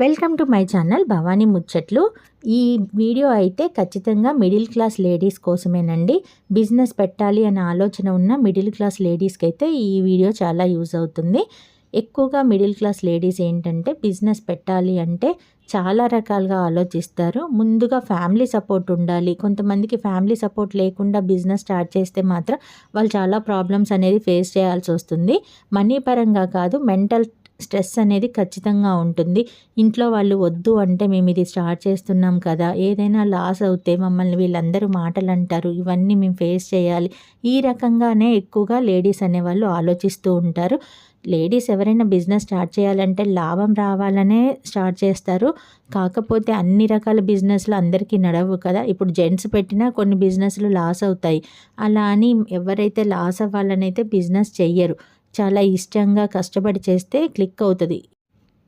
Welcome to my channel Bhavani ముచ్చట్లు. ఈ video అయితే ఖచ్చితంగా మిడిల్ క్లాస్ లేడీస్ కోసమేనండి. బిజినెస్ పెట్టాలి అనే ఆలోచన ఉన్న మిడిల్ క్లాస్ లేడీస్కి అయితే ఈ వీడియో చాలా యూజ్ అవుతుంది. ఎక్కువగా మిడిల్ క్లాస్ లేడీస్ ఏంటంటే బిజినెస్ పెట్టాలి అంటే చాలా రకాలుగా ఆలోచిస్తారు. ముందుగా ఫ్యామిలీ సపోర్ట్ ఉండాలి. కొంతమందికి ఫ్యామిలీ సపోర్ట్ లేకుండా బిజినెస్ స్టార్ట్ చేస్తే మాత్రం వాళ్ళు చాలా ప్రాబ్లమ్స్ అనేది ఫేస్ చేయాల్సి వస్తుంది. మనీ పరంగా కాదు మెంటల్ స్ట్రెస్ అనేది ఖచ్చితంగా ఉంటుంది. ఇంట్లో వాళ్ళు వద్దు అంటే మేము ఇది స్టార్ట్ చేస్తున్నాం కదా ఏదైనా లాస్ అవుతే మమ్మల్ని వీళ్ళందరూ మాటలు అంటారు ఇవన్నీ మేము ఫేస్ చేయాలి. ఈ రకంగానే ఎక్కువగా లేడీస్ అనేవాళ్ళు ఆలోచిస్తూ ఉంటారు. లేడీస్ ఎవరైనా బిజినెస్ స్టార్ట్ చేయాలంటే లాభం రావాలనే స్టార్ట్ చేస్తారు. కాకపోతే అన్ని రకాల బిజినెస్లు అందరికీ నడవు కదా. ఇప్పుడు జెంట్స్ పెట్టినా కొన్ని బిజినెస్లు లాస్ అవుతాయి. అలా అని ఎవరైతే లాస్ అవ్వాలనైతే బిజినెస్ చెయ్యరు. చాలా ఇష్టంగా కష్టపడి చేస్తే క్లిక్ అవుతుంది.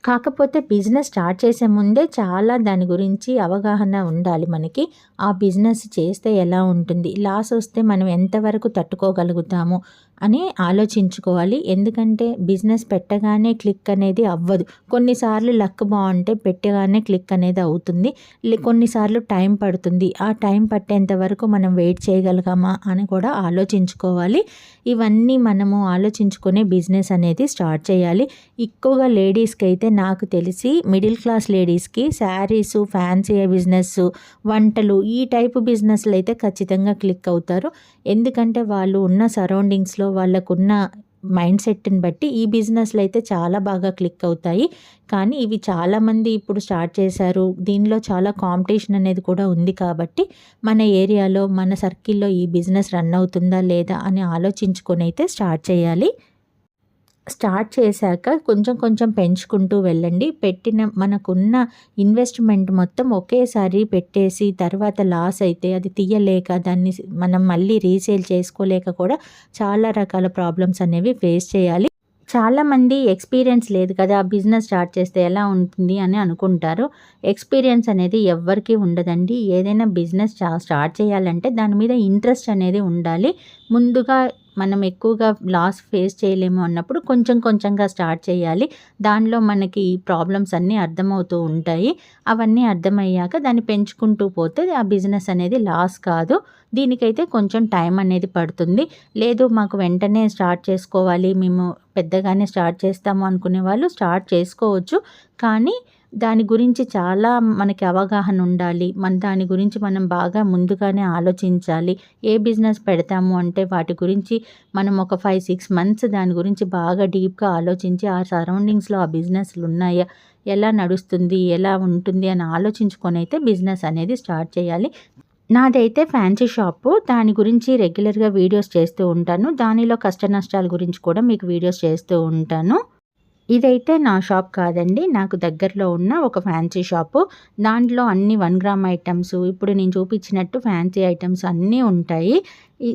కాకపోతే బిజినెస్ స్టార్ట్ చేసే ముందే చాలా దాని గురించి అవగాహన ఉండాలి మనకి. ఆ బిజినెస్ చేస్తే ఎలా ఉంటుంది? లాస్ వస్తే మనం ఎంతవరకు తట్టుకోగలుగుతాము? అని ఆలోచించుకోవాలి. ఎందుకంటే బిజినెస్ పెట్టగానే క్లిక్ అనేది అవ్వదు. కొన్నిసార్లు లక్ బాగుంటే పెట్టగానే క్లిక్ అనేది అవుతుంది. కొన్నిసార్లు టైం పడుతుంది. ఆ టైం పట్టేంత వరకు మనం వెయిట్ చేయగలగామా అని కూడా ఆలోచించుకోవాలి. ఇవన్నీ మనము ఆలోచించుకునే బిజినెస్ అనేది స్టార్ట్ చేయాలి. ఎక్కువగా లేడీస్కి అయితే నాకు తెలిసి మిడిల్ క్లాస్ లేడీస్కి శారీస్ ఫ్యాన్సీ బిజినెస్ వంటలు ఈ టైపు బిజినెస్లు అయితే ఖచ్చితంగా క్లిక్ అవుతారు. ఎందుకంటే వాళ్ళు ఉన్న సరౌండింగ్స్లో వాళ్ళకున్న మైండ్ సెట్ని బట్టి ఈ బిజినెస్లు అయితే చాలా బాగా క్లిక్ అవుతాయి. కానీ ఇవి చాలామంది ఇప్పుడు స్టార్ట్ చేశారు. దీనిలో చాలా కాంపిటీషన్ అనేది కూడా ఉంది కాబట్టి మన ఏరియాలో మన సర్కిల్లో ఈ బిజినెస్ రన్ అవుతుందా లేదా అని ఆలోచించుకొని అయితే స్టార్ట్ చేయాలి. స్టార్ట్ చేశాక కొంచెం కొంచెం పెంచుకుంటూ వెళ్ళండి. పెట్టిన మనకున్న ఇన్వెస్ట్మెంట్ మొత్తం ఒకేసారి పెట్టేసి తర్వాత లాస్ అయితే అది తీయలేక దాన్ని మనం మళ్ళీ రీసేల్ చేసుకోలేక కూడా చాలా రకాల ప్రాబ్లమ్స్ అనేవి ఫేస్ చేయాలి. చాలామంది ఎక్స్పీరియన్స్ లేదు కదా బిజినెస్ స్టార్ట్ చేస్తే ఎలా ఉంటుంది అని అనుకుంటారు. ఎక్స్పీరియన్స్ అనేది ఎవ్వరికీ ఉండదండి. ఏదైనా బిజినెస్ స్టార్ట్ చేయాలంటే దాని మీద ఇంట్రెస్ట్ అనేది ఉండాలి. ముందుగా మనం ఎక్కువగా లాస్ ఫేస్ చేయలేము అన్నప్పుడు కొంచెం కొంచెంగా స్టార్ట్ చేయాలి. దానిలో మనకి ప్రాబ్లమ్స్ అన్నీ అర్థమవుతూ ఉంటాయి. అవన్నీ అర్థమయ్యాక దాన్ని పెంచుకుంటూ పోతే ఆ బిజినెస్ అనేది లాస్ కాదు. దీనికైతే కొంచెం టైం అనేది పడుతుంది. లేదు మాకు వెంటనే స్టార్ట్ చేసుకోవాలి. మేము పెద్దగానే స్టార్ట్ చేస్తాము అనుకునే వాళ్ళు స్టార్ట్ చేసుకోవచ్చు. కానీ దాని గురించి చాలా మనకి అవగాహన ఉండాలి. మన దాని గురించి మనం బాగా ముందుగానే ఆలోచించాలి. ఏ బిజినెస్ పెడతాము అంటే వాటి గురించి మనం ఒక ఫైవ్ సిక్స్ మంత్స్ దాని గురించి బాగా డీప్గా ఆలోచించి ఆ సరౌండింగ్స్లో ఆ బిజినెస్లు ఉన్నాయా? ఎలా నడుస్తుంది? ఎలా ఉంటుంది? అని ఆలోచించుకొని అయితే బిజినెస్ అనేది స్టార్ట్ చేయాలి. నాదైతే ఫ్యాన్సీ షాపు. దాని గురించి రెగ్యులర్గా వీడియోస్ చేస్తూ ఉంటాను. దానిలో కష్ట నష్టాల గురించి కూడా మీకు వీడియోస్ చేస్తూ ఉంటాను. ఇదైతే నా షాప్ కాదండి. నాకు దగ్గరలో ఉన్న ఒక ఫ్యాన్సీ షాపు. దాంట్లో అన్ని వన్ గ్రామ్ ఐటమ్స్ ఇప్పుడు నేను చూపించినట్టు ఫ్యాన్సీ ఐటమ్స్ అన్నీ ఉంటాయి.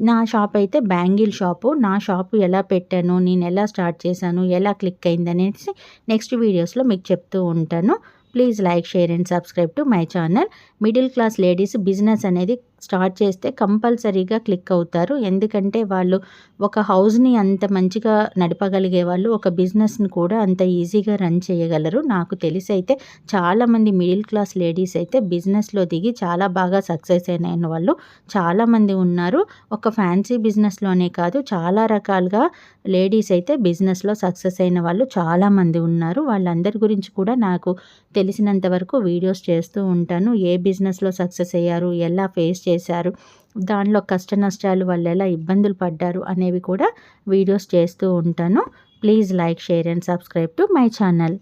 నా షాప్ అయితే బ్యాంగిల్ షాపు. నా షాపు ఎలా పెట్టాను నేను ఎలా స్టార్ట్ చేశాను ఎలా క్లిక్ అయింది అనేసి నెక్స్ట్ వీడియోస్లో మీకు చెప్తూ ఉంటాను. Please like share and subscribe to my channel. Middle class ladies business అనేది స్టార్ట్ చేస్తే కంపల్సరీగా క్లిక్ అవుతారు. ఎందుకంటే వాళ్ళు ఒక హౌస్ని అంత మంచిగా నడపగలిగే వాళ్ళు ఒక బిజినెస్ని కూడా అంత ఈజీగా రన్ చేయగలరు. నాకు తెలిసి అయితే చాలామంది మిడిల్ క్లాస్ లేడీస్ అయితే బిజినెస్లో దిగి చాలా బాగా సక్సెస్ అయిన వాళ్ళు చాలామంది ఉన్నారు. ఒక ఫ్యాన్సీ బిజినెస్లోనే కాదు చాలా రకాలుగా లేడీస్ అయితే బిజినెస్లో సక్సెస్ అయిన వాళ్ళు చాలామంది ఉన్నారు. వాళ్ళందరి గురించి కూడా నాకు తెలిసినంత వరకు వీడియోస్ చేస్తూ ఉంటాను. ఏ బిజినెస్లో సక్సెస్ అయ్యారు ఎలా ఫేస్ చేశారు. దానిలో కష్ట నష్టాలు వాళ్ళు ఎలా ఇబ్బందులు పడ్డారు అనేవి కూడా వీడియోస్ చేస్తూ ఉంటాను. Please like share and subscribe to my channel.